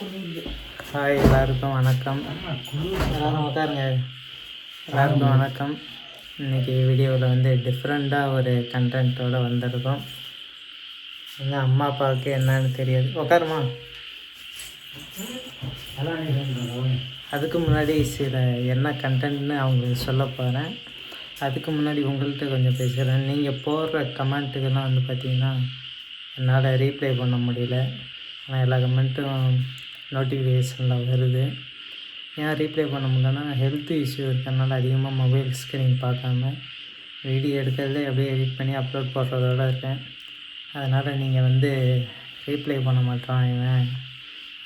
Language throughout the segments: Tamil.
ஹாய் எல்லாருக்கும் வணக்கம். எல்லாரும் உட்காருங்க எல்லாருக்கும் வணக்கம். இன்னைக்கு வீடியோவில் வந்து டிஃப்ரெண்ட்டாக ஒரு கண்டென்ட்டோட வந்திருக்கோம். எங்கள் அம்மா அப்பாவுக்கு என்னன்னு தெரியாது. உட்காருமா அதுக்கு முன்னாடி சில என்ன கண்டென்ட்னு அவங்களுக்கு சொல்ல போகிறேன் அதுக்கு முன்னாடி உங்கள்கிட்ட கொஞ்சம் பேசுகிறேன் நீங்கள் போடுற கமெண்ட்டுக்கெல்லாம் வந்து பார்த்தீங்கன்னா என்னால் ரீப்ளை பண்ண முடியல. ஆனால் எல்லா கமெண்ட்டும் நோட்டிஃபிகேஷனில் வருது. ஏன் ரீப்ளை பண்ண முடியலன்னா ஹெல்த் இஷ்யூ இருக்கிறனால அதிகமாக மொபைல் ஸ்க்ரீன் பார்க்காம வீடியோ எடுக்கிறதே அப்படியே எடிட் பண்ணி அப்லோட் போடுறதோட இருக்கேன். அதனால் நீங்கள் வந்து ரீப்ளை பண்ண மாட்டான் இவன்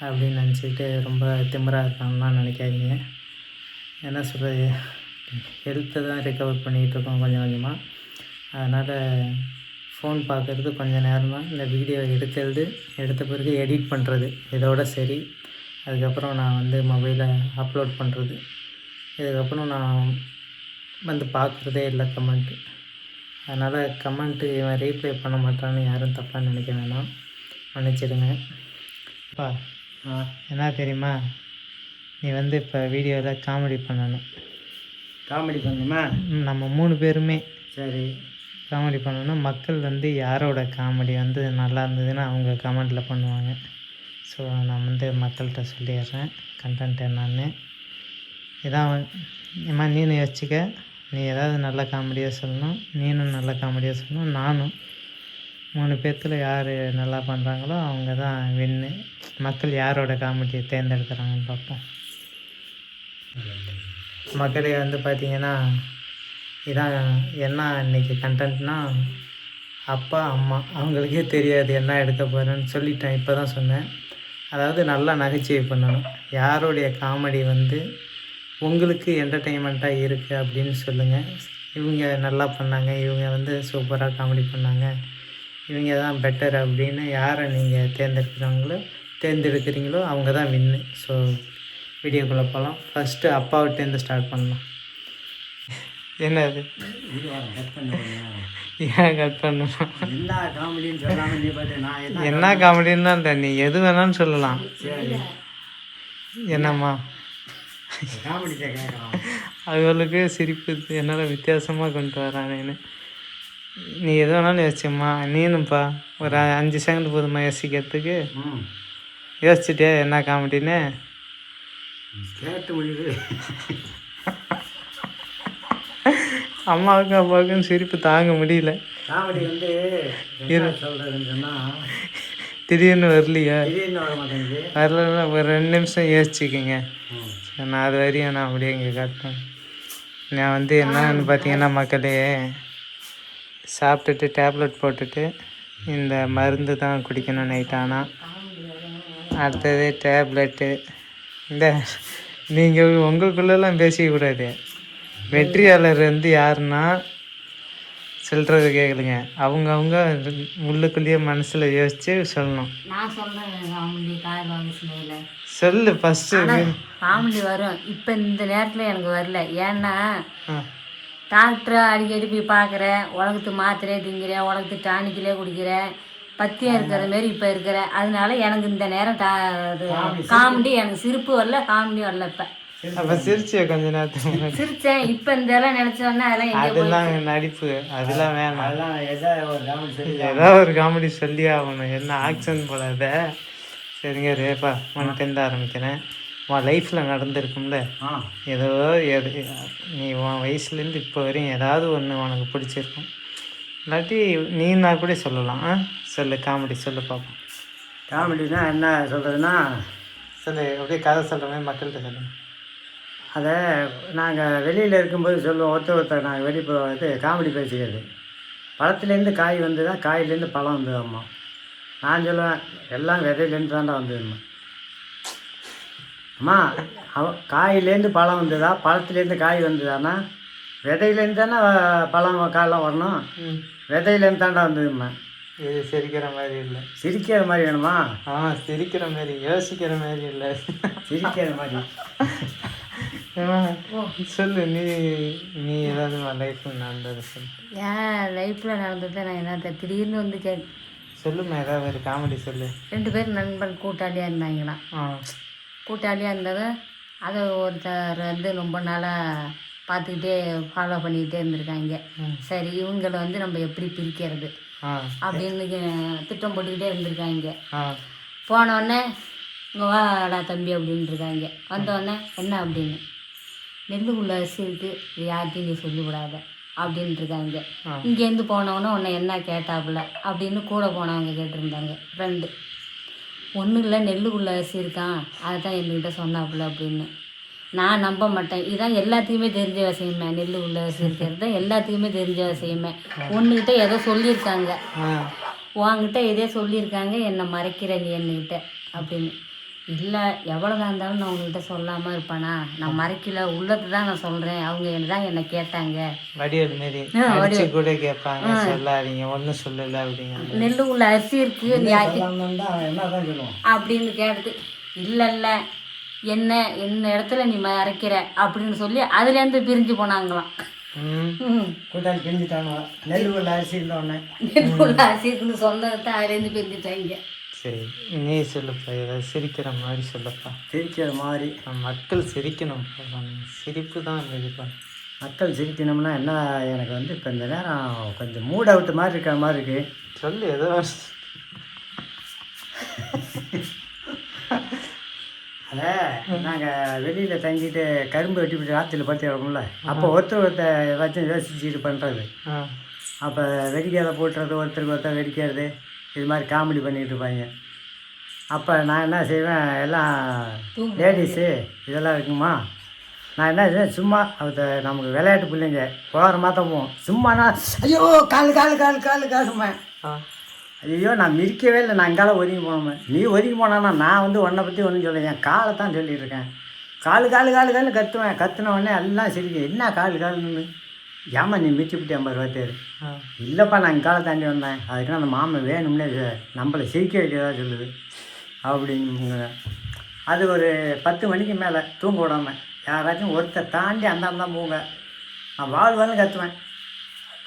அப்படின்னு நினச்சிட்டு ரொம்ப திமிராக இருக்கான்லாம் நினைக்காதீங்க. என்ன சொல்கிறது ஹெல்த்தை தான் ரெக்கவர் பண்ணிகிட்டு இருக்கோம் கொஞ்சம் கொஞ்சமாக அதனால் ஃபோன் பார்க்குறது கொஞ்சம் நேரம் தான் இந்த வீடியோ எடுக்கிறது எடுத்த பிறகு எடிட் பண்ணுறது இதோட சரி. அதுக்கப்புறம் நான் வந்து மொபைலை அப்லோட் பண்ணுறது இதுக்கப்புறம் நான் வந்து பார்க்குறதே இல்லை கமெண்ட்டு அதனால் கமெண்ட்டு இவன் ரீப்ளை பண்ண மாட்டான்னு யாரும் தப்பாக நினைக்க வேணாம். மன்னிச்சிடுங்க. அப்பா என்ன தெரியுமா? நீ வந்து இப்போ வீடியோவில் காமெடி பண்ணணும். காமெடி பண்ணுமா ம், நம்ம மூணு பேருமே. சரி. காமெடி பண்ணணுன்னா மக்கள் வந்து யாரோட காமெடி வந்து நல்லா இருந்ததுன்னு அவங்க கமெண்டில் பண்ணுவாங்க. ஸோ நான் வந்து மக்கள்கிட்ட சொல்லிடுறேன். கண்டென்ட் என்னன்னு இதான் இம்மா நீனு யோசிச்சுக்க? நீ ஏதாவது நல்ல காமெடியாக சொல்லணும். நீனும் நல்ல காமெடியாக சொல்லணும். நானும். மூணு பேர்த்தில் யார் நல்லா பண்ணுறாங்களோ அவங்க தான் வின்னு மக்கள் யாரோட காமெடியை தேர்ந்தெடுக்கிறாங்கன்னு பார்ப்போம். மக்களே வந்து பார்த்தீங்கன்னா இதான் என்ன இன்னைக்கு கண்டென்ட்னா அப்பா அம்மா அவங்களுக்கே தெரியாது என்ன எடுக்க போகிறேன்னு சொல்லிட்டேன் இப்போ தான் சொன்னேன். அதாவது நல்லா நகைச்சுவை பண்ணணும். யாருடைய காமெடி வந்து உங்களுக்கு என்டர்டெயின்மெண்ட்டாக இருக்குது அப்படின்னு சொல்லுங்கள் இவங்க நல்லா பண்ணாங்க இவங்க வந்து சூப்பராக காமெடி பண்ணாங்க இவங்க தான் பெட்டர் அப்படின்னு யாரை நீங்கள் தேர்ந்தெடுக்கிறாங்களோ தேர்ந்தெடுக்கிறீங்களோ அவங்க தான் வின்னு ஸோ வீடியோக்குள்ளே போகலாம் ஃபஸ்ட்டு அப்பாவிட்டேருந்து ஸ்டார்ட் பண்ணலாம். என்ன அது இது வர கட் பண்ண பண்ணுங்க. ஏன் கட் பண்ணணும் என்ன காமெடின்னு தான் நீ எது வேணாலும் சொல்லலாம். என்னம்மா? அவளுக்கு சிரிப்பு என்னால் வித்தியாசமாக கொண்டு வரானேன்னு நீ எது வேணாலும் யோசிச்சம்மா. நீனும்ப்பா ஒரு அஞ்சு செகண்ட் போதுமா யோசிக்கிறதுக்கு. ம். யோசிச்சுட்டே என்ன காமெடின்னு கேட்டு முடியுது அம்மாவுக்கும் அப்பாவுக்கும் சிரிப்பு தாங்க முடியல. காமெடி வந்து என்ன சொல்கிறதுன்னு சொன்னால் திடீர்னு வரலையா? திடீர்னு வர மாட்டேங்குது. வரலன்னா ஒரு ரெண்டு நிமிஷம் யோசிச்சுக்கோங்க. நான் அது வரையும் நான் அப்படியே இங்கே காட்டுறேன். நான் வந்து என்னன்னு பார்த்தீங்கன்னா மக்களே சாப்பிட்டுட்டு டேப்லெட் போட்டுட்டு இந்த மருந்து தான் குடிக்கணும் நைட் ஆனால் அடுத்தது டேப்லெட்டு. இந்த நீங்கள் உங்களுக்குள்ளெல்லாம் பேசிக்கூடாது வெற்றியாளர் வந்து யாருன்னா சொல்கிறது கேட்கலுங்க அவங்க அவங்க உள்ளுக்குள்ளேயே மனசில் யோசித்து சொல்லணும். நான் வாங்கினதுல சொல்லு ஃபஸ்ட்டு காமெடி வரும். இப்போ இந்த நேரத்தில் எனக்கு வரல. ஏன்னா டாக்டரை அடிக்கடி போய் பார்க்குறேன் உலகத்து மாத்திரையே திங்கிறேன் உலகத்து டானிக்கிலே குடிக்கிறேன் பத்தியம் இருக்கிற மாரி இப்போ இருக்கிறேன் அதனால எனக்கு இந்த நேரம் காமெடி எனக்கு சிரிப்பு வரல காமெடி வரல இப்போ. அப்போ சிரிச்சிய கொஞ்ச நேரத்துக்கு சிரிச்சேன். இப்போ இந்த எல்லாம் நினச்சோன்னா அதெல்லாம் அதெல்லாம் நடிப்பு. அதெல்லாம் வேணாம். அதெல்லாம் எதாவது ஒரு காமெடி சொல்லி ஏதாவது ஒரு காமெடி சொல்லி ஆகணும். என்ன ஆக்ஷன் போடாத சரிங்க ரேப்பா உனக்கு ஆரம்பிக்கிறேன்? உன் லைஃப்பில் நடந்திருக்கும்ல. ஏதோ எது நீ உன் வயசுலேருந்து இப்போ வரையும் ஏதாவது ஒன்று உனக்கு பிடிச்சிருக்கும். இல்லாட்டி நீனா கூட சொல்லலாம். ஆ? சொல்லு காமெடி சொல்லு பார்ப்போம் காமெடினா என்ன சொல்கிறதுன்னா சொல்லு அப்படியே கதை சொல்கிற மாதிரி மக்கள்கிட்ட சொல்லுங்க. அதை நாங்கள் வெளியில் இருக்கும்போது சொல்லுவோம் ஒருத்தர் ஒருத்தர் நாங்கள் வெளியே போ இது காமெடி பேசிக்கிறது. பழத்துலேருந்து காய் வந்து தான் காயிலேருந்து பழம் வந்தது அம்மா? நான் சொல்லுவேன் எல்லாம் விதையிலேருந்து தான்டா வந்ததும்மா அம்மா. அவ காயிலேருந்து பழம் வந்ததா பழத்துலேருந்து காய் வந்ததானா? விதையிலேருந்து தானே பழம் காயெல்லாம் வரணும். விதையிலேருந்து தான்டா வந்ததும்மா இது சிரிக்கிற மாதிரி இல்லை. சிரிக்கிற மாதிரி வேணுமா? ஆ சிரிக்கிற மாதிரி யோசிக்கிற மாதிரி இல்லை. சிரிக்கிற மாதிரி. சொல்லு நீ நீ ஏதாவது லைஃப்பில் நடந்தது சொல்லு. என் லைஃப்பில் நடந்ததை நான் என்ன திடீர்னு வந்து கே சொல்லுமா ஏதாவது ஒரு காமெடி சொல்லு. ரெண்டு பேரும் நண்பன் கூட்டாளியாக இருந்தாங்களாம் ஆ. கூட்டாளியாக இருந்ததும் அதை ஒருத்தர் வந்து ரொம்ப நாளாக பார்த்துக்கிட்டே ஃபாலோ பண்ணிக்கிட்டே இருந்திருக்காங்க. சரி இவங்களை வந்து நம்ம எப்படி பிரிக்கிறது? அப்படின்னு திட்டம் போட்டுக்கிட்டே இருந்திருக்காங்க. போனோடனே இங்கே வாடா தம்பி அப்படின்னு இருக்காங்க. வந்தோடனே என்ன? அப்படின்னு. நெல்லுக்குள்ள அரிசி இருக்கு இது யார்கிட்டையும் நீ சொல்லிவிடாத. ஆ. இங்கேருந்து போனவொன்னே உன்னை என்ன கேட்டாப்புல அப்படின்னு கூட போனவங்க கேட்டிருந்தாங்க. ஃப்ரெண்டு ஒன்றும் இல்லை நெல்லுக்குள்ள அரிசி இருக்கான் அதை தான் என்கிட்ட சொன்னாப்புல அப்படின்னு. நான் நம்ப மாட்டேன். இதான் எல்லாத்துக்குமே தெரிஞ்ச விஷயமே. நெல்லு உள்ள அரிசி இருக்கிறது தான் எல்லாத்துக்குமே தெரிஞ்ச விஷயமே. ஒன்றுகிட்ட ஏதோ சொல்லியிருக்காங்க. ஆ. உன்கிட்ட இதே சொல்லியிருக்காங்க. என்னை மறைக்கிற நீ என்கிட்ட அப்படின்னு. இல்லை எவ்வளோதான் இருந்தாலும் நான் உங்ககிட்ட சொல்லாமல் இருப்பேனா? நான் மறைக்கல உள்ளது தான் நான் சொல்கிறேன் அவங்க என்ன தான் என்னை கேட்டாங்க? வடிவேல் மாரி அடிச்சு கூட கேட்பாங்க. சொல்லாதீங்க ஒன்றும் சொல்லலை அப்படிங்க நெல்லு உள்ள அரிசி இருக்கு நீ தான் அப்படின்னு கேட்டது. இல்லை இல்லை என்ன என்ன இடத்துல நீ மறைக்கிற? அப்படின்னு சொல்லி அதுலேருந்து பிரிஞ்சு போனாங்களாம். கூட்டாளி பிரிஞ்சுட்டாங்க நெல் உள்ள அரிசி இருந்தோடனே நெல்லு உள்ள அரிசி இருக்குன்னு சொன்னதை அதுலேருந்து பிரிஞ்சுட்டாங்க. சரி நீ சொல்லுப்பா ஏதாவது சிரிக்கிற மாதிரி சொல்லப்பா. சிரிக்கிற மாதிரி. மக்கள் சிரிக்கணும் சிரிப்பு தான் இருக்குப்பா மக்கள் சிரிக்கணும்னா என்ன எனக்கு வந்து இப்போ இந்த நேரம் கொஞ்சம் மூட் அவுட் மாதிரி இருக்கிற மாதிரி இருக்கு. சொல்லு ஏதோ அதை நாங்கள் வெளியில் தங்கிட்டு கரும்பு வெட்டிவிட்டு ஆற்றுல படுத்து கிடக்கும்ல அப்போ ஒருத்தர் ஒருத்தர் ஏதாச்சும் யோசிச்சுட்டு பண்ணுறது அப்போ வெடிக்காத போட்டுறது ஒருத்தருக்கு ஒருத்தர் வெடிக்கிறது இது மாதிரி காமெடி பண்ணிகிட்டு இருப்பாங்க. அப்போ நான் என்ன செய்வேன் எல்லாம் லேடிஸு இதெல்லாம் இருக்குமா? நான் என்ன செய்வேன் சும்மா அது நமக்கு விளையாட்டு பிள்ளைங்க போகிற மாத்தான் போவோம். சும்மானா ஐயோ கால் கால் கால் கால் காலுமேன் ஐயோ நான் மிதிக்கவே இல்லை நான் அங்கால ஒதுங்கி போனோமே நீ ஒதுங்கி போனானா நான் வந்து உன்னை பற்றி ஒன்றும் சொல்ல என் காலை தான் சொல்லிட்டு இருக்கேன். காலு காலு காலு காலு கத்துவேன். கத்துன உடனே எல்லாம் சிரிக்க என்ன காலு காலுன்னு? ஏமா நீ மிச்சு விட்டு ஐம்பது ரூபா தேர் இல்லைப்பா நான் இங்கால தாண்டி வந்தேன். அதுக்கு அந்த மாமன் வேணும்னே நம்மளை சிரிக்க வைக்கிறதா சொல்லுது. அப்படிங்க அது ஒரு பத்து மணிக்கு மேலே தூங்க விடாம யாராச்சும் ஒருத்தர் தாண்டி அந்தாம் தான் போங்க. நான் வாழ் வாழ்னு கத்துவேன்.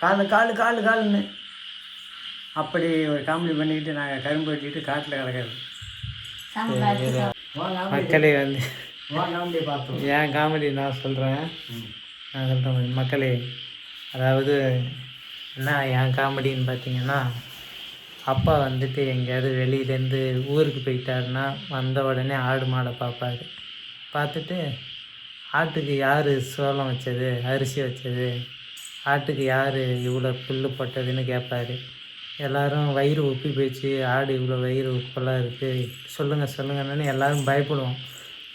காலு காலு காலு காலுன்னு. அப்படி ஒரு காமெடி பண்ணிக்கிட்டு நாங்கள் கரும்பு வெட்டிட்டு காட்டில் கிடக்கிறது. மக்களே வந்து என் காமெடி நான் சொல்கிறேன் நான் சொல்கிறேன் மக்களே அதாவது என்ன என் காமெடின்னு பார்த்தீங்கன்னா அப்பா வந்துட்டு எங்கேயாவது வெளியிலேருந்து ஊருக்கு போயிட்டாருன்னா வந்த உடனே ஆடு மாடை பார்ப்பாரு. பார்த்துட்டு ஆட்டுக்கு யார் சோளம் வச்சது? அரிசி வச்சது? ஆட்டுக்கு யார் இவ்வளோ புல் போட்டதுன்னு கேட்பாரு. எல்லோரும் வயிறு உப்பி போயிடுச்சு. ஆடு இவ்வளோ வயிறு உப்பெல்லாம் இருக்குது சொல்லுங்கள் சொல்லுங்கன்னு எல்லோரும் பயப்படுவோம்.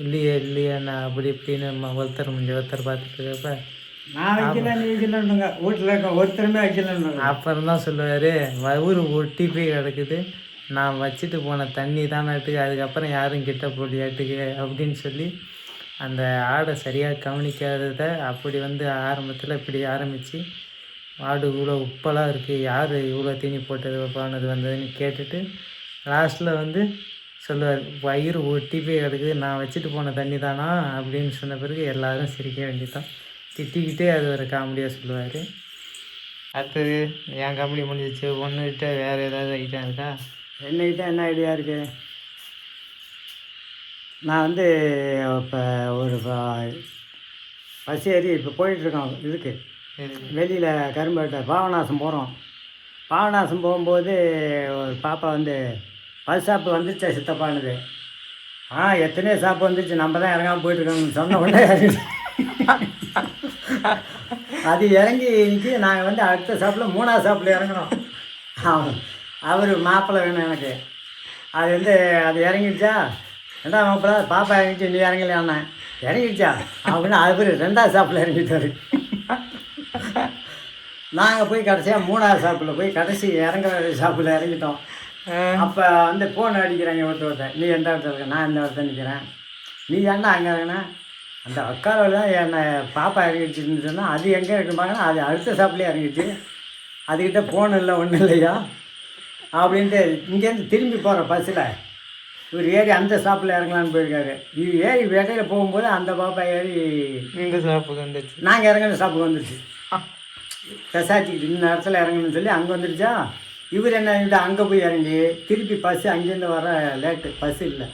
இல்லையே இல்லையே நான் அப்படி இப்படின்னு நம்ம ஒருத்தர் முடிஞ்ச ஒருத்தர் பார்த்துட்டு இருக்கப்ப நான் வைக்கல நீ வைக்கலன்னுங்க. வீட்டில் இருக்க ஒருத்தருமே வைக்கலன்னு அப்புறம் தான் சொல்லுவார் ஊர் ஒட்டி போய் கிடக்குது. நான் வச்சுட்டு போன தண்ணி தானாட்டுக்கு அதுக்கப்புறம் யாரும் கிட்ட போலியாட்டுக்கு அப்படின்னு சொல்லி அந்த ஆடை சரியாக கவனிக்காததை அப்படி வந்து ஆரம்பத்தில் இப்படி ஆரம்பித்து ஆடு இவ்வளோ உப்பெல்லாம் இருக்குது யார் இவ்வளோ தீனி போட்டது பானது வந்ததுன்னு கேட்டுட்டு லாஸ்ட்டில் வந்து சொல்லுவார் வயிறு ஒட்டி போய் கிடக்குது நான் வச்சுட்டு போன தண்ணி தானா அப்படின்னு சொன்ன பிறகு எல்லாரும் சிரிக்க வேண்டியதான் திட்டிக்கிட்டே அது ஒரு காமெடியாக சொல்லுவார். அடுத்தது என் காமெடி முடிஞ்சிச்சு. ஒன்றுகிட்ட வேறு ஏதாவது ஐட்டம் இருக்கா? என்னகிட்ட என்ன ஐடியா இருக்கு? நான் வந்து இப்போ ஒரு பஸ் ஏறி இப்போ போயிட்டுருக்கோம் இதுக்கு. வெளியில் கரும்பேட்டை பாவநாசம் போகிறோம் பாவநாசம் போகும்போது ஒரு பாப்பா வந்து பஸ் ஸ்டாப்பு வந்துச்சா சித்தப்பானுது ஆ எத்தனையோ ஸ்டாப் வந்துச்சு. நம்ம தான் இறங்காமல் போயிட்டுருக்கோம்னு சொன்ன உடனே அது இறங்கி இன்னைக்கு நாங்கள் வந்து அடுத்த ஸ்டாப்பில் மூணாவது ஸ்டாப்பில் இறங்குறோம். ஆமாம் அவர் மாப்பிள்ளை வேணும் எனக்கு. அது வந்து அது இறங்கிடுச்சா? ரெண்டாவது மாப்பிள்ளை பாப்பா இறங்கிச்சு நீ இறங்கலையாண்ணே இறங்கிடுச்சா? அப்படின்னு அவர் ரெண்டாவது ஸ்டாப்பில் இறங்கிட்டாரு. நாங்கள் போய் கடைசியாக மூணாவது ஷாப்பில் போய் கடைசி இறங்குற ஷாப்பில் இறங்கிட்டோம். அப்போ வந்து ஃபோன் அடிக்கிறாங்க ஒருத்தர் ஒருத்தர். நீ எந்த இடத்துல இருக்க? நான் இந்த இடத்துல நிற்கிறேன் நீ ஏன்டா அங்கே இறங்கினா அந்த அக்காவில் தான் என்னை பாப்பா இறங்கிடுச்சுன்னு சொன்னால் அது எங்கே இருக்கும்பாங்கன்னா அது அடுத்த ஷாப்லேயே இறங்கிடுச்சு. அதுக்கிட்ட ஃபோன் இல்லை ஒன்றும் இல்லையா? அப்படின்ட்டு இங்கேருந்து திரும்பி போகிற பஸ்ஸில் இவர் ஏறி அந்த ஸ்டாப்பில் இறங்கலான்னு போயிருக்காரு. இவர் ஏறி இடையில போகும்போது அந்த பாப்பா ஏறி இந்த ஷாப்புக்கு வந்துச்சு? நாங்கள் இறங்குற ஸ்டாப்புக்கு வந்துருச்சு பெசாச்சிக்கிட்டு இந்த இடத்துல இறங்கணும்னு சொல்லி அங்கே வந்துருச்சா? இவர் என்ன அங்கே போய் இறங்கி திருப்பி பஸ்ஸு அங்கேருந்து வர லேட்டு பஸ்ஸு இல்லை.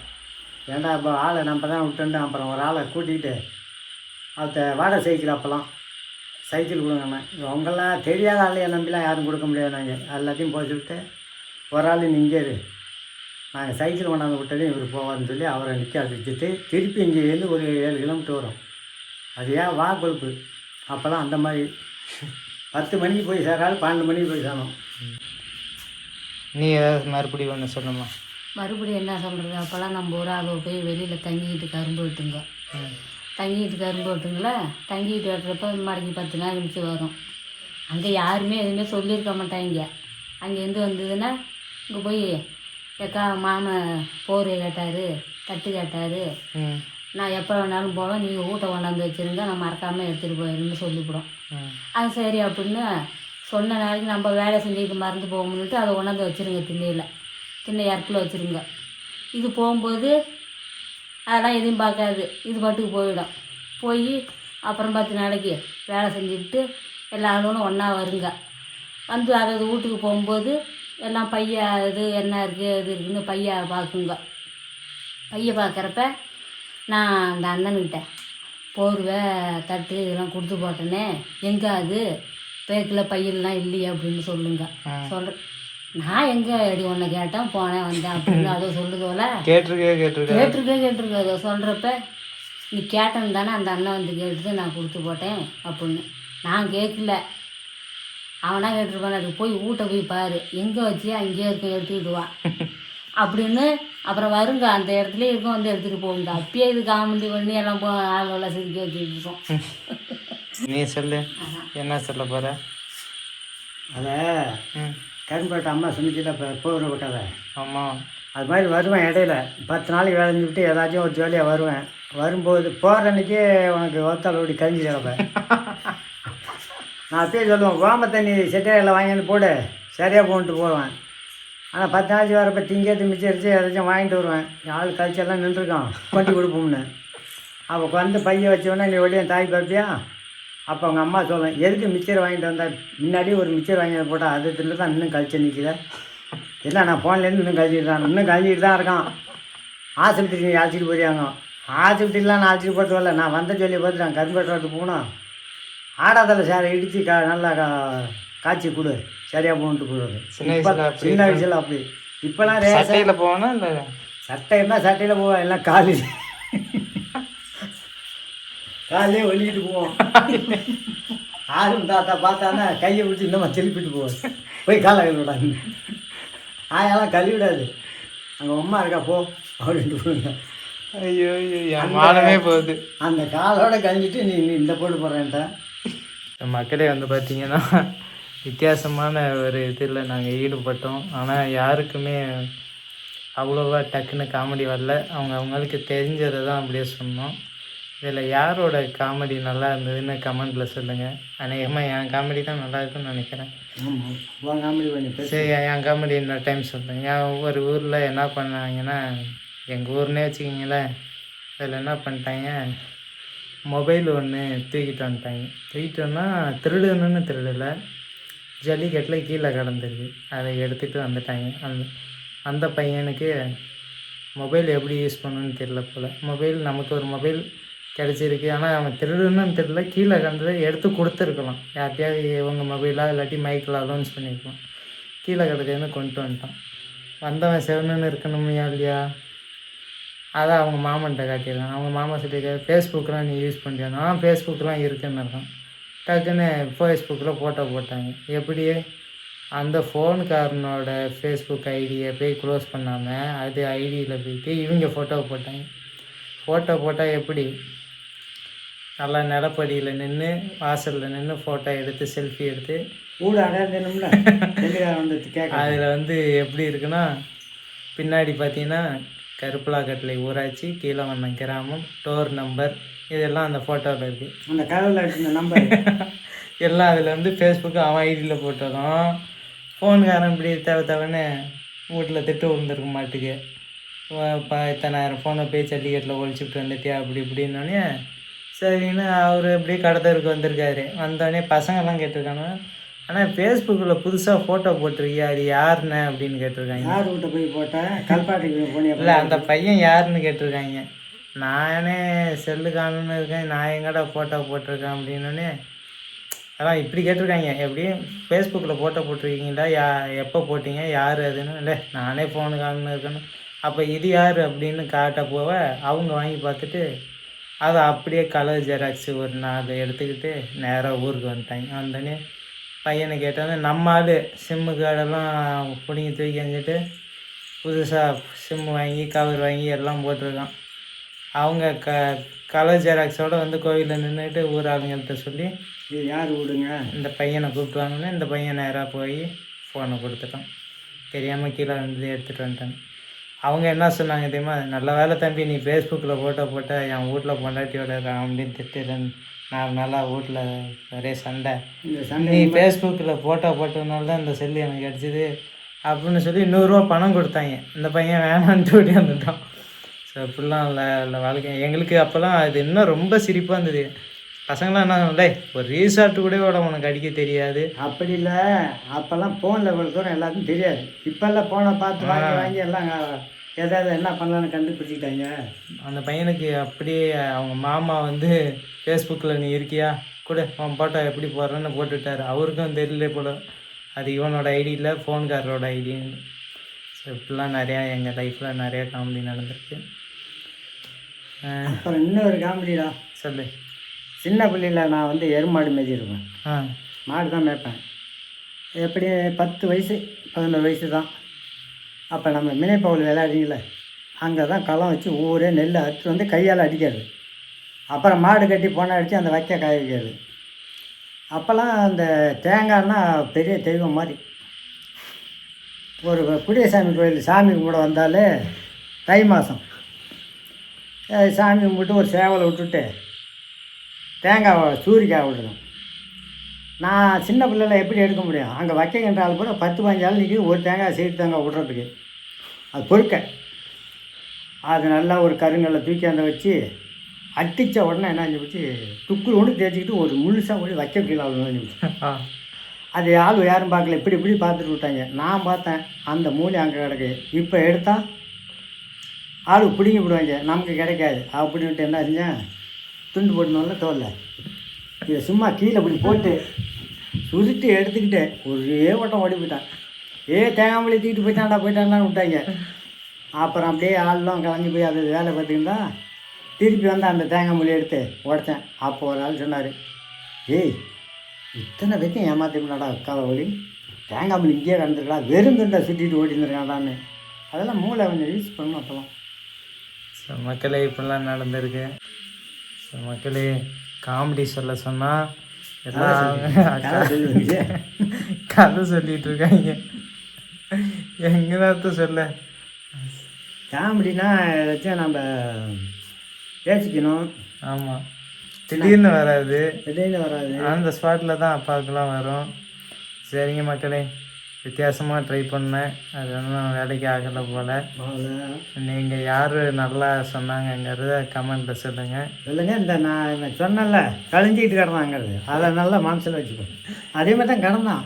ஏன்டா இப்போ ஆளை நம்ம தான் விட்டுட்டு அப்புறம் ஒரு ஆளை கூட்டிகிட்டு அவத்த வாடகை சைக்கிள் அப்போல்லாம் சைக்கிள் கொடுங்கண்ணே. உங்களெலாம் தெரியாத ஆளையை நம்பிலாம் யாரும் கொடுக்க முடியாது நாங்கள் எல்லாத்தையும் போய் சொல்லிட்டு ஒரு ஆள் நிங்கே நாங்கள் சைக்கிள் கொண்டாந்து விட்டதே இவர் போவார்னு சொல்லி அவரை நிற்க வச்சுட்டு திருப்பி இங்கேருந்து ஒரு ஏழு கிலோமீட்டர் வரும். அது ஏன் வா கொழுப்பு? அப்போல்லாம் அந்த மாதிரி பத்து மணிக்கு போய் சேராது பன்னெண்டு மணிக்கு போய் சேரணும். நீ ஏதாவது மறுபடியும் ஒன்று சொல்லணுமா? மறுபடியும் என்ன சொல்கிறது அப்போல்லாம் நம்ம ஒரு ஆள் போய் வெளியில் தங்கிக்கிட்டு கரும்பு வெட்டுங்க. தங்கிட்டு கரும்பு வெட்டுங்களா? தங்கிட்டு வெட்டுறப்ப மடக்கி பத்து நாள் கழிச்சு வரும். அங்கே யாருமே எதுவுமே சொல்லியிருக்க மாட்டாங்க அங்கேருந்து வந்ததுன்னா இங்கே போய் ஏக்கா மாமன் போர் கேட்டார் தட்டு கேட்டார். நான் எப்போ வேணாலும் போவேன் நீங்கள் ஊட்ட கொண்டாந்து வச்சுருங்க நான் மறக்காமல் எடுத்துகிட்டு போயிருன்னு சொல்லிவிடும் அது சரி அப்படின்னு சொன்ன நாளைக்கு நம்ம வேலை செஞ்சுக்கிட்டு மறந்து போகணுன்ட்டு அதை கொண்டாந்து வச்சுருங்க திண்ணையில். திண்ணை இறப்பில் வச்சுருங்க. இது போகும்போது அதெல்லாம் எதையும் பார்க்காது. இது பாட்டுக்கு போயிடும். போய் அப்புறம் பத்து நாளைக்கு வேலை செஞ்சுக்கிட்டு எல்லா ஆளுங்களும் ஒன்றா வருங்க. வந்து அதாவது வீட்டுக்கு போகும்போது எல்லாம் பைய இது என்ன இருக்குது இது இருக்குன்னு பைய பார்க்குங்க. பைய பார்க்குறப்ப நான் அந்த அண்ணன்கிட்ட போர்வை தட்டு இதெல்லாம் கொடுத்து போட்டேனே. எங்கே அது? பேக்கில் பையெல்லாம் இல்லையே அப்படின்னு சொல்லுங்க. சொல்கிறேன் நான் எங்கே அடி ஒன்று கேட்டேன் போனேன் வந்தேன் அப்படின்னு அதை சொல்லுதோல. கேட்டிருக்கே கேட்டிருக்கே. கேட்டிருக்கே கேட்டிருக்க. அதை சொல்கிறப்ப நீ கேட்டேன்னு தானே அந்த அண்ணன் வந்து கேட்டுட்டு நான் கொடுத்து போட்டேன் அப்படின்னு. நான் கேட்கல. அவனா கேட்டிருப்பான்? அதுக்கு போய் வீட்டை போய் பாரு. எங்கே வச்சு அங்கேயே இருக்கும் எடுத்துக்கிட்டு வா அப்படின்னு. அப்புறம் வருங்க. அந்த இடத்துல இருக்கும். வந்து எடுத்துகிட்டு போகுங்க அப்பயே இது காமெடி பண்ணி எல்லாம் போ ஆளுவெல்லாம் சிரிக்க வச்சுட்டு இருக்கோம். நீ சொல்லு. என்ன சொல்ல போற? அதை ம். கரும்பேட்டை அம்மா இப்போ போகிற கதை ஆமாம் அது மாதிரி வருவேன் இடையில. பத்து நாளைக்கு வேலை செஞ்சுட்டு ஏதாச்சும் ஒரு ஜோலியாக வருவேன். வரும்போது போகிற அன்னைக்கே உனக்கு ஒத்தால் ஓடி கஞ்சி கிடப்பேன் நான் அப்பயே சொல்லுவேன் ஓம தண்ணி செட்டையில் வாங்கிட்டு போடு. சரியாக போன்ட்டு போவேன். ஆனால் பத்து நாளைக்கு வரப்போ திங்கிறது மிச்சரிச்சு ஏதாச்சும் வாங்கிட்டு வருவேன். ஆள் கழிச்செல்லாம் நின்றுருக்கான். கொண்டு கொடுப்போம்னு. அப்போ வந்து பைய வச்சோடனே நீ வெளியே தாய் பார்ப்பியா? அப்போ அவங்க அம்மா சொல்லுவேன் எதுக்கு மிச்சர் வாங்கிட்டு வந்தா? முன்னாடி ஒரு மிச்சர் வாங்கி போட்டால் அது தின்னு தான் இன்னும் கழிச்சு நிற்கிற இல்லை நான் ஃபோன்லேருந்து இன்னும் கழிச்சிட்டு தான் இன்னும் கழிச்சிட்டு தான் இருக்கான். ஆஸ்பத்திரிக்கு நீ அழைச்சிட்டு போறியாங்க. ஆஸ்பத்திரிலாம் நான் அழைச்சிட்டு போட்டு வரல நான் வந்த சொல்லி பார்த்து நான் கரும்பேட்டை ரோட்டு போனோம் ஆடாதல சேரை இடித்து கா நல்லா கா காய்ச்சி கொடு. சரியாக போன்ட்டு போடுறது சின்ன வயசுல அப்படி இப்போலாம் சட்டையில் போனா இல்லை? சட்டை இருந்தால் சட்டையில் போவேன் எல்லாம் காலு. காலையே ஒலிக்கிட்டு போவோம். ஆளும் தாத்தா பார்த்தானா கையை பிடிச்சி இன்னும் திருப்பிட்டு போவார். போய் காலை கழுவிடாங்க ஆயெல்லாம் கழுவிடாது அங்கே அம்மா இருக்கா போ. அப்படின்ட்டு போடுங்க ஐயோ ஐயோ மானமே போகுது. அந்த காலோட கழிஞ்சிட்டு நீ நீ இந்த போட்டு போடுறேன்ட்ட மக்களே வந்து பார்த்தீங்கன்னா வித்தியாசமான ஒரு இதில் நாங்கள் ஈடுபட்டோம். ஆனால் யாருக்குமே அவ்வளோவா டக்குன்னு காமெடி வரல. அவங்க அவங்களுக்கு தெரிஞ்சதை தான் அப்படியே சொன்னோம். இதில் யாரோட காமெடி நல்லா இருந்ததுன்னு கமெண்டில் சொல்லுங்கள் அநேகமாக என் காமெடி தான் நல்லா இருக்குன்னு நினைக்கிறேன். சரி என் காமெடி இன்னொரு டைம் சொல்கிறேன் என் ஒரு ஊரில் என்ன பண்ணாங்கன்னா எங்கள் ஊர்னே வச்சுக்கிங்களேன் அதில் என்ன பண்ணிட்டாங்க மொபைல் ஒன்று தூக்கிட்டு வந்துட்டாங்க. தூக்கிட்டு வந்தால் திருடுன்னு திருடலை. ஜல்லிக்கட்டில் கீழே கிடந்திருக்கு அதை எடுத்துகிட்டு வந்துட்டாங்க. அந்த அந்த பையனுக்கு மொபைல் எப்படி யூஸ் பண்ணணும்னு தெரியல போல். மொபைல் நமக்கு ஒரு மொபைல் கிடச்சிருக்கு. ஆனால் அவன் திருடுன்னு தெரியல. கீழே கிடந்ததை எடுத்து கொடுத்துருக்கலாம். யார்கிட்டயாவது இவங்க மொபைலாக இல்லாட்டி மைக்கில் அலோன்ஸ் பண்ணியிருக்கலாம் கீழே கிடக்குதுன்னு கொண்டு வந்துட்டான். வந்தவன் செவனுன்னு இருக்கணுமையா இல்லையா? அதை அவங்க மாமன்ட்ட காட்டியிருக்கான் அவங்க மாமா சொல்லியிருக்காரு ஃபேஸ்புக்கெலாம் நீ யூஸ் பண்ணுறியா நான் ஃபேஸ்புக்கெலாம் இருக்குன்னு இருக்கான். டக்குன்னு ஃபேஸ்புக்கில் ஃபோட்டோ போட்டாங்க. எப்படி? அந்த ஃபோனுக்காரனோட ஃபேஸ்புக் ஐடியை போய் க்ளோஸ் பண்ணாமல் அது ஐடியில் போயிட்டு இவங்க ஃபோட்டோ போட்டாங்க. ஃபோட்டோ போட்டால் எப்படி? நல்லா நிலப்படியில் நின்று வாசலில் நின்று ஃபோட்டோ எடுத்து செல்ஃபி எடுத்து. அதில் வந்து எப்படி இருக்குன்னா பின்னாடி பார்த்தீங்கன்னா கருப்பலாக்கட்டளை ஊராட்சி கீழவண்ணம் கிராமம் டோர் நம்பர் இதெல்லாம் அந்த ஃபோட்டோவில் இருக்குது அந்த கதவில் இருக்க நம்பர் எல்லாம் அதில் வந்து ஃபேஸ்புக்கு அவன் ஐடியில் போட்டதும் ஃபோனுக்காரன் இப்படி தேவை தேவைன்னு வீட்டில் திட்டு விழுந்திருக்க மாட்டுக்கு. இப்போ இத்தனாயிரம் ஃபோனை போய் சர்டிஃபிகேட்டில் ஒழிச்சுட்டு வந்துட்டியா அப்படி இப்படின்னோடனே சரின்னு அவர் அப்படியே கடத்தருக்கு வந்திருக்காரு. வந்தோடனே பசங்கள்லாம் கேட்டிருக்காங்க ஆனால் ஃபேஸ்புக்கில் புதுசாக ஃபோட்டோ போட்டிருக்கியா? அது யாருண்ணே அப்படின்னு கேட்டிருக்காங்க. யார் வீட்டை போய் போட்டேன் கல்பாட்டுக்கு போனியா இல்லை அந்த பையன் யாருன்னு கேட்டிருக்காங்க. நானே செல்லு காணுன்னு இருக்கேன். நான் எங்கடா ஃபோட்டோ போட்டிருக்கேன்? அப்படின்னே அதான் இப்படி கேட்டிருக்காங்க. எப்படி? ஃபேஸ்புக்கில் ஃபோட்டோ போட்டிருக்கீங்களா? யா எப்போ போட்டீங்க? யார் அதுன்னு? இல்லை நானே ஃபோனு காணுன்னு இருக்கேன்னு. அப்போ இது யார்? அப்படின்னு காட்ட போக அவங்க வாங்கி பார்த்துட்டு அதை அப்படியே கலர் ஜெராக்ஸ் ஒரு நாலு எடுத்துக்கிட்டு நேராக ஊருக்கு வந்துட்டாங்க வந்தோடனே பையனை கேட்டாங்க நம்ம ஆள் சிம்மு கார்டெல்லாம் பிடிங்கி தூக்கி எறிஞ்சிட்டு புதுசாக சிம்மு வாங்கி கவர் வாங்கி எல்லாம் போட்டிருக்கான். அவங்க க கலர் ஜெராக்ஸோட வந்து கோவிலில் நின்றுட்டு ஊர் ஆளுங்கள்ட்ட சொல்லி இது யார் வீடுங்க? இந்த பையனை கூப்பிட்டு வாங்கினே இந்த பையன் நேராக போய் ஃபோனை கொடுத்துட்டான். தெரியாமல் கீழே வந்து எடுத்துகிட்டு வந்துட்டாங்க அவங்க என்ன சொன்னாங்க தெரியுமா? நல்ல வேலை தம்பி நீ ஃபேஸ்புக்கில் ஃபோட்டோ போட்ட என் வீட்டில் பொண்டாட்டியோட அப்படின்னு திட்டுறேன். நாலு நாளாக வீட்டில் ஒரே சண்டை. இந்த சண்டை நீ ஃபேஸ்புக்கில் ஃபோட்டோ போட்டதுனால தான் இந்த செல்லு எனக்கு கிடச்சிது அப்படின்னு சொல்லி நூறுரூவா பணம் கொடுத்தாங்க. இந்த பையன் வேணான்ட்டு ஓடி வந்துட்டான். ஸோ இப்படிலாம் இல்லை. இல்லை வாழ்க்கை. எங்களுக்கு அப்போல்லாம் அது இன்னும் ரொம்ப சிரிப்பாக இருந்தது. பசங்களாம் என்ன டேய் ஒரு ரீசார்ட் கூட விட உனக்கு அடிக்க தெரியாது. அப்படி இல்லை. அப்போல்லாம் ஃபோனில் இவ்வளோ தூரம் எல்லாத்துக்கும் தெரியாது. இப்போல்லாம் ஃபோனை பார்த்து வாங்கி வாங்கி எல்லாம் ஏதாவது என்ன பண்ணலான்னு கண்டுபிடிச்சிக்கிட்டாங்க அந்த பையனுக்கு அப்படியே அவங்க மாமா வந்து ஃபேஸ்புக்கில் நீ இருக்கியா? கூட உன் ஃபோட்டோ எப்படி போடுறேன்னு போட்டுவிட்டாரு அவருக்கும் தெரியல போல. அது இவனோட ஐடி இல்லை ஃபோன்காரரோட ஐடின்னு ஸோ இப்படிலாம் நிறையா எங்கள் லைஃப்பில் நிறையா காமெடி நடந்திருக்கு. அப்புறம் இன்னொரு காமெடிடா சொல்லு. சின்ன பிள்ளையில் நான் வந்து எருமாடு மேய்ச்சிருப்பேன். மாடு தான் மேய்ப்பேன். எப்படி பத்து வயசு பதினோரு வயசு தான். அப்போ நம்ம மினைப்பவுல் விளையாடுறீங்களே அங்கே தான் களம் வச்சு ஊரே நெல் அறுத்து வந்து கையால் அடிக்கிறது. அப்புறம் மாடு கட்டி போன அடித்து அந்த வைக்க காய வைக்கிறது அப்போல்லாம் அந்த தேங்காய்னா பெரிய தெய்வம் மாதிரி. ஒரு புடியசாமி கோயில் சாமி கும்பிட வந்தாலே தை மாதம் சாமி கும்பிட்டு ஒரு சேவலை விட்டுட்டு தேங்காய் சூரிக்காய் விடணும் நான் சின்ன பிள்ளைல எப்படி எடுக்க முடியும்? அங்கே வைக்கின்ற ஆள் கூட பத்து பதினஞ்சு ஆள் நிற்கிது ஒரு தேங்காய் சீட்டு தேங்காய் விடுறதுக்கு. அது பொறுக்க. அது நல்லா ஒரு கருங்கல்ல தூக்கி அந்த வச்சு அடித்த உடனே என்ன போச்சு? துக்குள் ஒன்று தேய்ச்சிக்கிட்டு ஒரு முழுசாக ஓடி வைக்க கீழே அது ஆள் யாரும் பார்க்கல. இப்படி இப்படி பார்த்துட்டு விட்டாங்க. நான் பார்த்தேன் அந்த மூலி அங்கே கிடக்கு. இப்போ எடுத்தால் ஆள் பிடிங்கி விடுவாங்க நமக்கு கிடைக்காது. அப்படின்ட்டு என்ன செஞ்சேன்? துண்டு போட்டணும்ல தோல்ல. இதை சும்மா கீழே இப்படி போட்டு சுருட்டு எடுத்துக்கிட்டேன் ஒரே ஓட்டம் ஓடி போயிட்டான். ஏ தேங்காய் மொழி தூக்கிட்டு போயிட்டான்டா போயிட்டான்டான்னு விட்டாங்க. அப்புறம் அப்படியே ஆள்லாம் கலங்கி போய் அது வேலை பார்த்துக்கிட்டா திருப்பி வந்து அந்த தேங்காய் மொழி எடுத்து உடச்சேன். அப்போ ஒரு ஆள் சொன்னார் ஏய் இத்தனை பேர்த்தையும் ஏமாத்திருந்தாடா காவலி தேங்காய் மொழி இங்கேயே கிடந்துருக்கா வெறும் துண்டை சுட்டிட்டு ஓடி இருந்திருக்காண்டான்னு அதெல்லாம் மூளை கொஞ்சம் யூஸ் பண்ணணும் அப்போலாம். மக்களே இப்படிலாம் நடந்திருக்கு. மக்களே காமெடி சொல்ல சொன்னால் கதை சொல்லிட்டு இருக்காங்க எங்கேதான் சொல்ல? காமெடினா ஏதாச்சும் நம்ம பேசிக்கணும். ஆமாம் திடீர்னு வராது. திடீர்னு வராது. அந்த ஸ்பாட்டில் தான் அப்பாவுக்குலாம் வரும். சரிங்க மக்களே. வித்தியாசமாக ட்ரை பண்ணேன். அது ஒன்றும் வேலைக்கு ஆகலை போல். நீங்கள் யார் நல்லா சொன்னாங்கங்கிறத கமெண்ட்டில் சொல்லுங்கள் சொல்லுங்க இந்த நான் இவன் சொன்னேன்ல கழிஞ்சிக்கிட்டு கிடந்தாங்கிறது. அதை நல்லா மனசில் வச்சுக்கோ அதே மாதிரி தான் கிடந்தான்.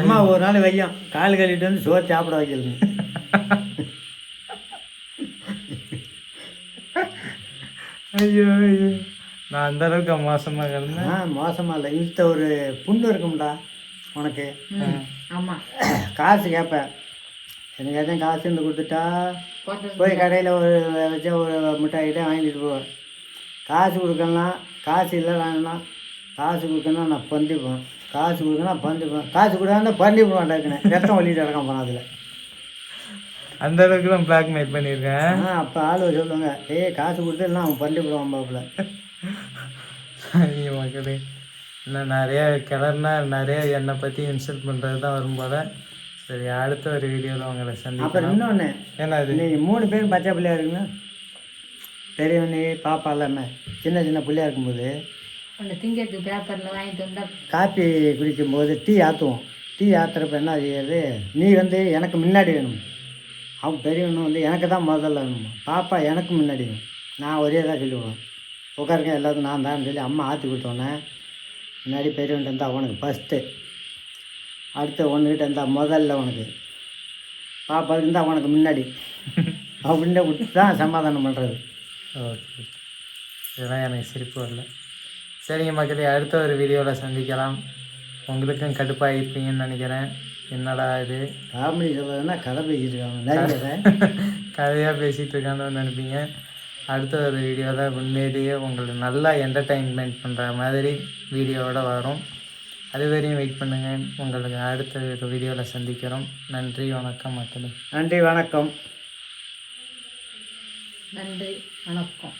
அம்மா ஒரு நாள் வையும் கால் கழுவிட்டு வந்து சோறு சாப்பிட வைக்கலுங்க ஐயோ ஐயோ. நான் அந்த அளவுக்கு மோசமாக கிடந்தேன். ஆ மோசமாக இல்லை. இந்த ஒரு புண்ணு இருக்கும்டா உனக்கு. ஆமாம் காசு கேட்பேன் எனக்கு எதுவும் காசு இருந்து கொடுத்துட்டா போய் கடையில் ஒரு வச்ச ஒரு மிட்டாய்கிட்ட வாங்கிட்டு போவேன் காசு கொடுக்கலாம் காசு இல்லைனா காசு கொடுக்கணும் நான் பந்திப்பேன். காசு கொடுக்கணும் பந்திப்பேன். காசு கொடுக்காம பந்திப்பேன் டக்குன்னு ரத்தம் வலிட்டு இறக்கம் போனேன் அதில். அந்த அளவுக்குலாம் பிளாக்மெயில் பண்ணியிருக்கேன். ஆ அப்போ ஆள் சொல்லுவாங்க ஏய் காசு கொடுத்துலாம் அவன் பண்டிப்படுவான் பாப்புல ஐயோ மக்களே இன்னும் நிறைய கிளறுனா நிறைய என்னை பற்றி இன்சல்ட் பண்ணுறது தான் வரும் போல. சரி அடுத்த ஒரு வீடியோவில் உங்களை அப்புறம் சந்திக்கிறேன் இன்னொன்று ஏன்னா அது நீங்கள் மூணு பேரும் பச்சை பிள்ளையா இருக்குங்க பெரியவனே பாப்பா எல்லாமே சின்ன சின்ன பிள்ளையா இருக்கும்போது அந்த திங்கிறதுக்கு பேப்பரில் வாங்கிட்டு வந்தால் காப்பி குடிக்கும்போது டீ ஆற்றுவோம் டீ ஆற்றுறப்ப என்ன செய்யாது நீ வந்து எனக்கு முன்னாடி வேணும். அவன் பெரியவனும் வந்து எனக்கு தான் முதல்ல வேணுமா. பாப்பா எனக்கு முன்னாடி வேணும். நான் ஒரே தான் சொல்லுவேன். உட்காருங்க எல்லாத்தையும் நான் தான் சொல்லி அம்மா ஆற்றி விட்டோன்னே முன்னாடி பெரியவன்ட்டு இருந்தால் அவனுக்கு ஃபஸ்ட்டு அடுத்து ஒன்றுக்கிட்ட இருந்தால் முதல்ல உனக்கு பாப்பா இருந்தால் அவனுக்கு முன்னாடி. அப்படின்ட்டு விட்டு தான் சமாதானம் பண்ணுறது ஓகே இதெல்லாம் எனக்கு சிரிப்பு வரல. சரிங்க மக்களே அடுத்த ஒரு வீடியோவில் சந்திக்கலாம். உங்களுக்கும் கடுப்பாக இருப்பீங்கன்னு நினைக்கிறேன். என்னடா இது? காமெடி சொல்கிறதுனா கதை பேசிட்டு இருக்காங்க. நிறைய கதை கதையாக பேசிகிட்டு இருக்கான்னு நினைப்பீங்க. அடுத்த ஒரு வீடியோவில் உண்மையிலேயே உங்களுக்கு நல்லா என்டர்டெயின்மெண்ட் பண்ணுற மாதிரி வீடியோவோட வரும். அது வரையும் வெயிட் பண்ணுங்கள் உங்களுக்கு அடுத்த ஒரு வீடியோவில் சந்திக்கிறோம். நன்றி வணக்கம் மக்களே. நன்றி வணக்கம். நன்றி வணக்கம்.